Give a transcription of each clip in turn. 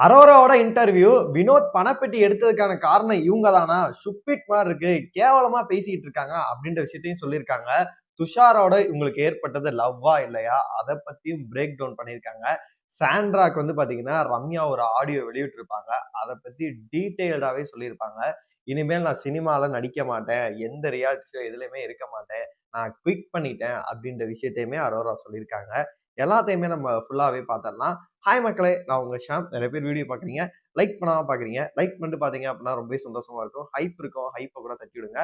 அரோராவோட interview Vinod பணப்பெட்டி எடுத்ததுக்கான காரணம் இவங்க தானா சுப்பிட் மாதிரி இருக்கு. கேவலமா பேசிட்டு இருக்காங்க அப்படின்ற விஷயத்தையும் சொல்லியிருக்காங்க. துஷாரோட இவங்களுக்கு ஏற்பட்டது லவ்வா இல்லையா? அதை பத்தியும் பிரேக் டவுன் பண்ணியிருக்காங்க. சாண்ட்ராக்கு வந்து பாத்தீங்கன்னா ரம்யா ஒரு ஆடியோ வெளியிட்டிருப்பாங்க. அதை பத்தி டீட்டெயில்டாவே சொல்லியிருப்பாங்க. இனிமேல் நான் சினிமால நடிக்க மாட்டேன். எந்த ரியாலிட்டி ஷோ எதுலையுமே இருக்க மாட்டேன். நான் குவிக் பண்ணிட்டேன் அப்படின்ற விஷயத்தையுமே அரோரா சொல்லியிருக்காங்க. எல்லாத்தையுமே நம்ம ஃபுல்லாவே பார்த்தரலாம் ஹாய் மக்களே நான் உங்கள் ஷாம். நிறைய பேர் வீடியோ பார்க்குறீங்க. லைக் பண்ணாமல் பார்க்குறீங்க. லைக் பண்ணிட்டு பார்த்தீங்க அப்படின்னா ரொம்பவே சந்தோஷமாக இருக்கும். ஹைப் இருக்கும். ஹைப்பை கூட தட்டி விடுங்க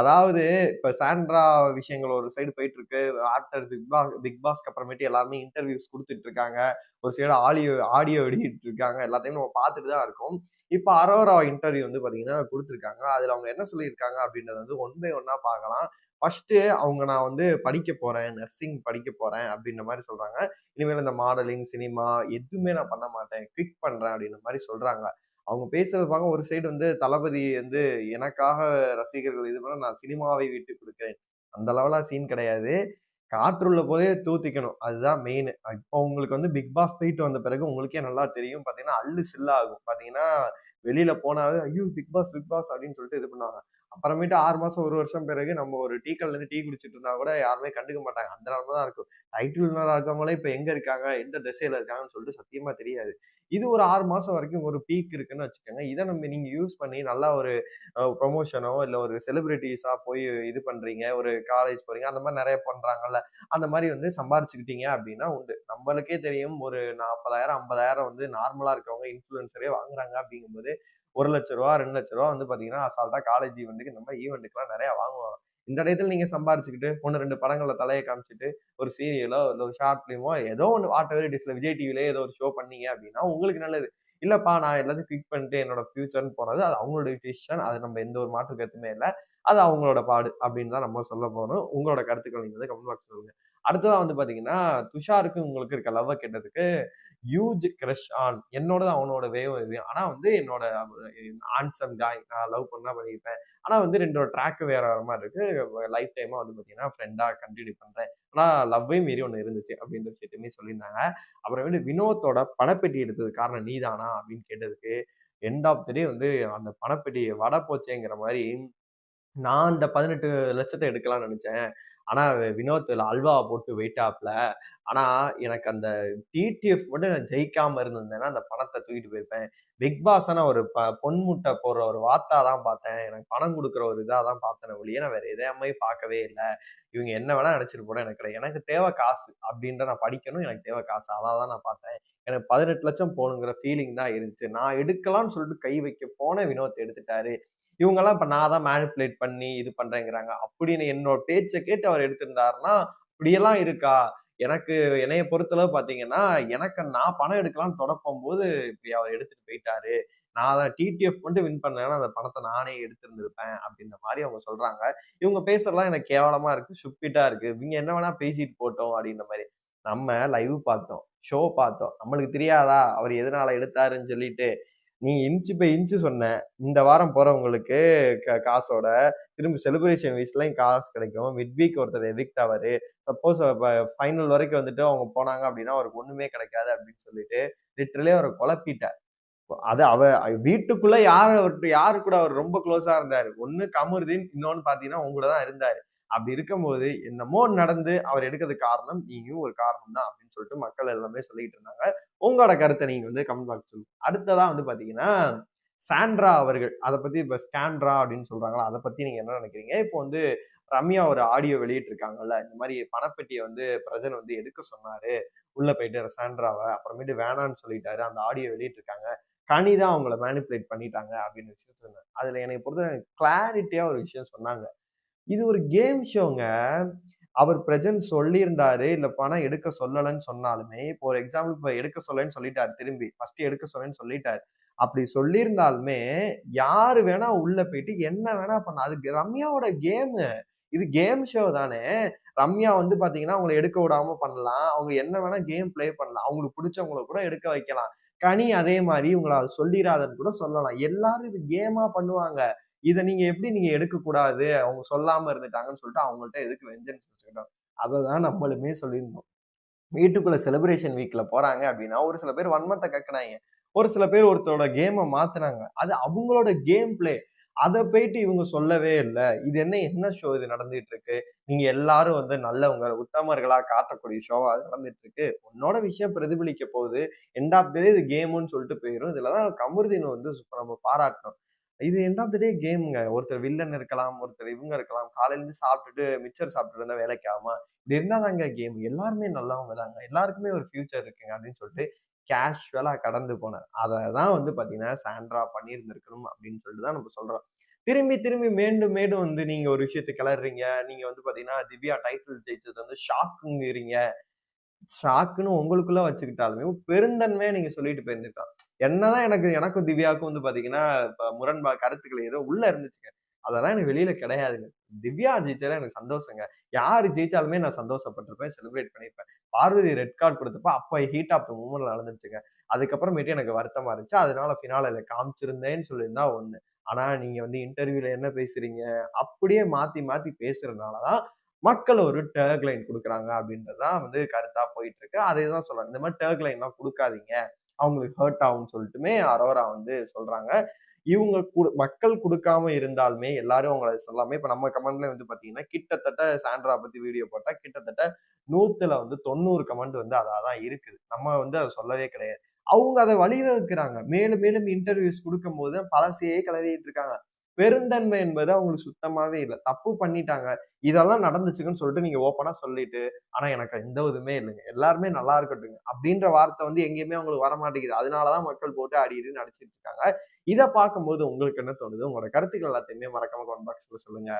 அதாவது இப்போ சாண்ட்ரா விஷயங்கள் ஒரு சைடு போயிட்டு இருக்கு ஆக்டர் பிக் பாஸ் பிக் பாஸ்க்கு அப்புறமேட்டு எல்லாருமே இன்டர்வியூஸ் கொடுத்துட்டு இருக்காங்க. ஒரு சைடு ஆடியோ ஆடியோ வெளியிட்டு இருக்காங்க எல்லாத்தையும் நம்ம பார்த்துட்டு தான் இருக்கோம். இப்போ அரோரா இன்டர்வியூ வந்து பார்த்தீங்கன்னா கொடுத்துருக்காங்க. அதில் அவங்க என்ன சொல்லியிருக்காங்க அப்படின்றத வந்து ஒன் பை ஒன்னாக பார்க்கலாம். ஃபர்ஸ்ட்டு அவங்க நான் வந்து படிக்க போகிறேன் நர்சிங் படிக்க போகிறேன் அப்படின்ற மாதிரி சொல்கிறாங்க இனிமேல் இந்த மாடலிங் சினிமா எதுவுமே நான் பண்ண மாட்டேன். குவிக் பண்ணுறேன் அப்படின்ற மாதிரி சொல்கிறாங்க அவங்க பேசுறது பார்க்க ஒரு சைடு வந்து தளபதி வந்து எனக்காக ரசிகர்கள் இது பண்ண நான் சினிமாவை விட்டு கொடுக்குறேன். அந்த லெவலா சீன் கிடையாது. காற்றுள்ள போதே தூத்திக்கணும். அதுதான் மெயின் இப்போ உங்களுக்கு வந்து பிக் பாஸ் போயிட்டு வந்த பிறகு உங்களுக்கே நல்லா தெரியும். பார்த்தீங்கன்னா அள்ளு சில்லாகும். பார்த்தீங்கன்னா வெளியில போனாவே ஐயோ பிக் பாஸ் பிக் பாஸ் அப்படின்னு சொல்லிட்டு இது பண்ணுவாங்க. அப்புறமேட்டு ஆறு மாசம் ஒரு வருஷம் பிறகு நம்ம ஒரு டீ கல்லேருந்து டீ குடிச்சிட்டு இருந்தா கூட யாருமே கண்டுக்க மாட்டாங்க. அந்த நிலமை தான் இருக்கும் டைட்டில் இருக்கவங்களே இப்ப எங்க இருக்காங்க? எந்த திசையில இருக்காங்கன்னு சொல்லிட்டு சத்தியமா தெரியாது. இது ஒரு ஆறு மாசம் வரைக்கும் ஒரு பீக் இருக்குன்னு வச்சுக்கோங்க. இதை நம்ம நீங்க யூஸ் பண்ணி நல்லா ஒரு ப்ரொமோஷனோ இல்லை ஒரு செலிபிரிட்டிஸா போய் இது பண்றீங்க. ஒரு காலேஜ் போறீங்க. அந்த மாதிரி நிறைய பண்றாங்கல்ல. அந்த மாதிரி வந்து சம்பாரிச்சுக்கிட்டீங்க அப்படின்னா உண்டு. நம்மளுக்கே தெரியும் ஒரு நாற்பதாயிரம் ஐம்பதாயிரம் வந்து நார்மலா இருக்கவங்க இன்ஃபுளுசரே வாங்குறாங்க அப்படிங்கும்போது ஒரு லட்ச ரூபா ரெண்டு லட்ச ரூபா வந்து பாத்தீங்கன்னா அசால்ட்டா காலேஜ் ஈவெண்ட்டுக்கு இந்த மாதிரி ஈவெண்ட்டுக்குலாம் நிறைய வாங்குவாங்க. இந்த இடத்துல நீங்க சம்பாரிச்சுக்கிட்டு ஒன்று ரெண்டு படங்களை தலையை காமிச்சிட்டு ஒரு சீரியலோ இல்லை ஒரு ஷார்ட் ஃபிலிமோ ஏதோ ஒன்று வாட் எவர் இட் இஸ்ல விஜய் டிவிலே ஏதோ ஒரு ஷோ பண்ணீங்க அப்படின்னா உங்களுக்கு நல்லது. இல்லப்பா நான் எல்லாத்தையும் கிளிக் பண்ணிட்டு என்னோட ஃபியூச்சர்னு போனது அது அவங்களோட டிசிஷன் அது நம்ம எந்த ஒரு மாற்று கருத்துமே இல்லை. அது அவங்களோட பாடு அப்படின்னு தான் நம்ம சொல்ல போகிறோம் உங்களோட கருத்துக்கள் நீங்கள் வந்து கமெண்ட் பாக்ஸ் சொல்லுங்க. அடுத்ததான் வந்து பார்த்தீங்கன்னா துஷாருக்கு உங்களுக்கு இருக்க லவ் கேட்டதுக்கு ஹியூஜ் கிரஷ் ஆன் என்னோட அவனோட வேவ் இது. ஆனால் வந்து என்னோட ஆன்சம் ஜாய் நான் லவ் பண்ணா பண்ணியிருப்பேன். ஆனால் வந்து ரெண்டோட ட்ராக் வேற வேற மாதிரி இருக்கு. லைஃப் டைமாக வந்து பார்த்தீங்கன்னா ஃப்ரெண்டாக கண்டினியூ பண்ணுறேன் ஆனால் லவ்வையும் மீறி ஒன்று இருந்துச்சு அப்படின்ற விஷயத்தையுமே சொல்லியிருந்தாங்க. அப்புறமேட்டு வினோத்தோட பணப்பெட்டி எடுத்தது காரணம் நீதானா அப்படின்னு கேட்டதுக்கு எண்ட் ஆஃப் த டே வந்து அந்த பணப்பெட்டி வட போச்சேங்கிற மாதிரி நான் அந்த பதினெட்டு லட்சத்தை எடுக்கலாம்னு நினைச்சேன். ஆனா வினோத் அல்வா போட்டு வெயிட்டாப்ல ஆனா எனக்கு அந்த டிடிஎஃப் மட்டும் நான் ஜெயிக்காம இருந்திருந்தேன்னா அந்த பணத்தை தூக்கிட்டு போயிருப்பேன். பிக் பாஸ்னா ஒரு ப பொன்முட்டை போடுற ஒரு வார்த்தா தான் பார்த்தேன். எனக்கு பணம் கொடுக்குற ஒரு இதாக தான் பார்த்தேன் ஒழிய நான் வேற எதையுமே பார்க்கவே இல்லை. இவங்க என்ன வேணா நினைச்சிட்டு போட எனக்கு எனக்கு தேவை காசு அப்படின்ற நான் படிக்கணும். எனக்கு தேவை காசு. அதான் தான் நான் பார்த்தேன். எனக்கு பதினெட்டு லட்சம் போகணுங்கிற ஃபீலிங் தான் இருந்துச்சு. நான் எடுக்கலாம்னு சொல்லிட்டு கை வைக்க போன வினோத் எடுத்துட்டாரு. இவங்கெல்லாம் இப்ப நான் தான் மேனிப்புலேட் பண்ணி இது பண்றேங்கிறாங்க. அப்படின்னு என்னோட பேச்சை கேட்டு அவர் எடுத்திருந்தாருன்னா இப்படியெல்லாம் இருக்கா? எனக்கு என்னைய பொறுத்தளவு பாத்தீங்கன்னா எனக்கு நான் பணம் எடுக்கலாம்னு தொடப்பும் போது இப்படி அவர் எடுத்துட்டு போயிட்டாரு. நான் அதை டிடிஎஃப் மட்டும் வின் பண்ணேன்னா அந்த பணத்தை நானே எடுத்திருந்திருப்பேன். அப்படின்ற மாதிரி அவங்க சொல்றாங்க. இவங்க பேசுறதுலாம் எனக்கு கேவலமா இருக்கு சுப்பிட்டா இருக்கு. இவங்க என்ன வேணா பேசிட்டு போட்டோம் அப்படின்ற மாதிரி. நம்ம லைவ் பார்த்தோம் ஷோ பார்த்தோம். நம்மளுக்கு தெரியாதா? அவர் எதனால எடுத்தாருன்னு சொல்லிட்டு நீ இன்ச்சு பை இன்ச்சு சொன்ன இந்த வாரம் போறவங்களுக்கு காசோட திரும்ப செலிப்ரேஷன் வீஸ்லாம் காசு கிடைக்கும். மிட் வீக் ஒருத்தர் எவிக்ட் ஆவாரு. சப்போஸ் ஃபைனல் வரைக்கும் வந்துட்டு அவங்க போனாங்க அப்படின்னா அவருக்கு ஒண்ணுமே கிடைக்காது அப்படின்னு சொல்லிட்டு லிட்டரலே அவரை குழப்பிட்டார். அது அவ வீட்டுக்குள்ள யார் அவர்கிட்ட யாரு கூட அவர் ரொம்ப க்ளோஸா இருந்தாரு. ஒன்னு கமருதீன் இன்னொன்னு பாத்தீங்கன்னா உங்க கூட தான் இருந்தாரு. அப்படி இருக்கும்போது என்னமோ நடந்து அவர் எடுக்கிறது காரணம் நீயும் ஒரு காரணம் தான் அப்படின்னு சொல்லிட்டு மக்கள் எல்லாமே சொல்லிட்டு இருந்தாங்க. உங்களோட கருத்தை நீங்க வந்து கமெண்ட் பாக்ஸ் சொல்லுங்க. அடுத்ததா வந்து பாத்தீங்கன்னா சாண்ட்ரா அவர்கள் அதை பத்தி இப்ப ஸ்டாண்ட்ரா அப்படின்னு சொல்றாங்களா அதை பத்தி நீங்க என்ன நினைக்கிறீங்க? இப்போ வந்து ரம்யா ஒரு ஆடியோ வெளியிட்டு இருக்காங்கல்ல இந்த மாதிரி பணப்பெட்டியை வந்து பிரஜன் வந்து எடுக்க சொன்னாரு. உள்ள போயிட்டு சாண்ட்ராவை அப்புறமேட்டு வேணான்னு சொல்லிட்டாரு அந்த ஆடியோ வெளியிட்டு இருக்காங்க கனி தான் அவங்கள மேனிப்புலேட் பண்ணிட்டாங்க அப்படின்னு விஷயம் சொன்னாங்க. அதுல என்னை பொறுத்த கிளாரிட்டியா ஒரு விஷயம் சொன்னாங்க. இது ஒரு கேம் ஷோங்க. அவர் பிரஜன் சொல்லியிருந்தாரு. இல்லை பணம் எடுக்க சொல்லலைன்னு சொன்னாலுமே இப்போ ஒரு எக்ஸாம்பிள் இப்போ எடுக்க சொல்லன்னு சொல்லிட்டாரு திரும்பி. ஃபர்ஸ்ட் எடுக்க சொல்லன்னு சொல்லிட்டாரு. அப்படி சொல்லியிருந்தாலுமே யாரு வேணா உள்ள போயிட்டு என்ன வேணா பண்ண அது ரம்யாவோட கேமு இது கேம் ஷோ தானே. ரம்யா வந்து பாத்தீங்கன்னா அவங்களை எடுக்க விடாம பண்ணலாம். அவங்க என்ன வேணா கேம் பிளே பண்ணலாம். அவங்களுக்கு பிடிச்சவங்கள கூட எடுக்க வைக்கலாம். கனி அதே மாதிரி உங்களை சொல்லிடாதன்னு கூட சொல்லலாம். எல்லாரும் இது கேமா பண்ணுவாங்க. இதை நீங்க எப்படி நீங்க எடுக்கக்கூடாது? அவங்க சொல்லாம இருந்துட்டாங்கன்னு சொல்லிட்டு அவங்கள்ட்ட எதுக்கு வெஞ்சன்ஸ் வச்சுக்கிட்டோம்? அதை தான் நம்மளுமே சொல்லியிருந்தோம். வீட்டுக்குள்ள செலிப்ரேஷன் வீக்ல போறாங்க அப்படின்னா ஒரு சில பேர் வன்மத்தை கக்கினாங்க. ஒரு சில பேர் ஒருத்தரோட கேமை மாத்துனாங்க. அது அவங்களோட கேம் பிளே அதை போயிட்டு இவங்க சொல்லவே இல்லை. இது என்ன என்ன ஷோ இது நடந்துட்டு இருக்கு நீங்க எல்லாரும் வந்து நல்லவங்க உத்தமர்களா காட்டக்கூடிய ஷோவா நடந்துட்டு இருக்கு உன்னோட விஷயம் பிரதிபலிக்க போகுது. எண்ட் ஆஃப் டே இது கேமுன்னு சொல்லிட்டு போயிடும் இதுலதான் கமருதீன் வந்து நம்ம பாராட்டணும் இது எண்ட் ஆஃப் த டே கேமுங்க ஒருத்தர் வில்லன் இருக்கலாம் ஒருத்தர் இவங்க இருக்கலாம். காலையிலேருந்து சாப்பிட்டுட்டு மிச்சர் சாப்பிட்டுட்டு இருந்தா வேலைக்கு ஆமா இது இருந்தாதாங்க கேம் எல்லாருமே நல்லவங்க தாங்க. எல்லாருக்குமே ஒரு ஃபியூச்சர் இருக்குங்க அப்படின்னு சொல்லிட்டு கேஷுவலாக கடந்து போனேன். அதை தான் வந்து பார்த்தீங்கன்னா சாண்ட்ரா பண்ணியிருந்திருக்கணும் அப்படின்னு சொல்லிட்டு தான் நம்ம சொல்கிறோம் திரும்பி திரும்பி மீண்டும் மீண்டும் வந்து நீங்கள் ஒரு விஷயத்தை கிளறீங்க நீங்கள் வந்து பார்த்தீங்கன்னா திவ்யா டைட்டில் ஜெயிச்சது வந்து ஷாக்குங்கிறீங்க ஷாக்குன்னு உங்களுக்குள்ள வச்சுக்கிட்டாலுமே பெருந்தன்மையா நீங்க சொல்லிட்டு போயிருந்துருக்கலாம். என்னதான் எனக்கு எனக்கும் திவ்யாவுக்கும் வந்து பாத்தீங்கன்னா இப்ப முரண்பா கருத்துக்கள் ஏதோ உள்ள இருந்துச்சுங்க. அதெல்லாம் எனக்கு வெளியில கிடையாதுங்க. திவ்யா ஜெயிச்சாலும் எனக்கு சந்தோஷங்க. யாரு ஜெயிச்சாலுமே நான் சந்தோஷப்பட்டிருப்பேன் செலிப்ரேட் பண்ணியிருப்பேன். பார்வதி ரெட் கார்டு கொடுத்தப்ப அப்ப ஹீட் ஆஃப் த மூமெண்ட் நடந்துச்சுங்க அதுக்கப்புறமேட்டு எனக்கு வருத்தமா இருந்துச்சு. அதனால ஃபினாலில காமிச்சிருந்தேன்னு சொல்லியிருந்தா ஒண்ணு. ஆனா நீங்க வந்து இன்டர்வியூல என்ன பேசுறீங்க? அப்படியே மாத்தி மாத்தி பேசுறதுனாலதான் மக்கள் ஒரு டேக் லைன் கொடுக்குறாங்க அப்படின்றதுதான் வந்து கருத்தா போயிட்டு இருக்கு அதே தான் சொல்றாங்க இந்த மாதிரி டேக் லைன்லாம் கொடுக்காதீங்க. அவங்களுக்கு ஹர்ட் ஆகும்னு சொல்லிட்டுமே அரோரா வந்து சொல்றாங்க. இவங்க மக்கள் கொடுக்காம இருந்தாலுமே எல்லாரும் அவங்கள சொல்லாமே இப்ப நம்ம கமெண்ட்ல வந்து பாத்தீங்கன்னா கிட்டத்தட்ட சாண்ட்ரா பத்தி வீடியோ போட்டா கிட்டத்தட்ட நூத்துல வந்து தொண்ணூறு கமெண்ட் வந்து அதான் இருக்குது. நம்ம வந்து அதை சொல்லவே கிடையாது. அவங்க அதை வழிவகுக்கிறாங்க. மேலும் மேலும் இன்டர்வியூஸ் கொடுக்கும் போது பழசையே கிளறிட்டு இருக்காங்க. பெருந்தன்மை என்பது அவங்களுக்கு சுத்தமாவே இல்லை. தப்பு பண்ணிட்டாங்க. இதெல்லாம் நடந்துச்சுக்குன்னு சொல்லிட்டு நீங்க ஓப்பனா சொல்லிட்டு ஆனா எனக்கு எந்த இதுவுமே இல்லைங்க. எல்லாருமே நல்லா இருக்கட்டுங்க அப்படின்ற வார்த்தை வந்து எங்கேயுமே அவங்களுக்கு வர மாட்டேங்குது அதனாலதான் மக்கள் போட்டு அடிக்கடி நடிச்சிட்டு இருக்காங்க. இதை பார்க்கும்போது உங்களுக்கு என்ன தோணுது? உங்களோட கருத்துக்கள் எல்லாத்தையுமே மறக்காம கமெண்ட் பாக்ஸ்ல சொல்லுங்க.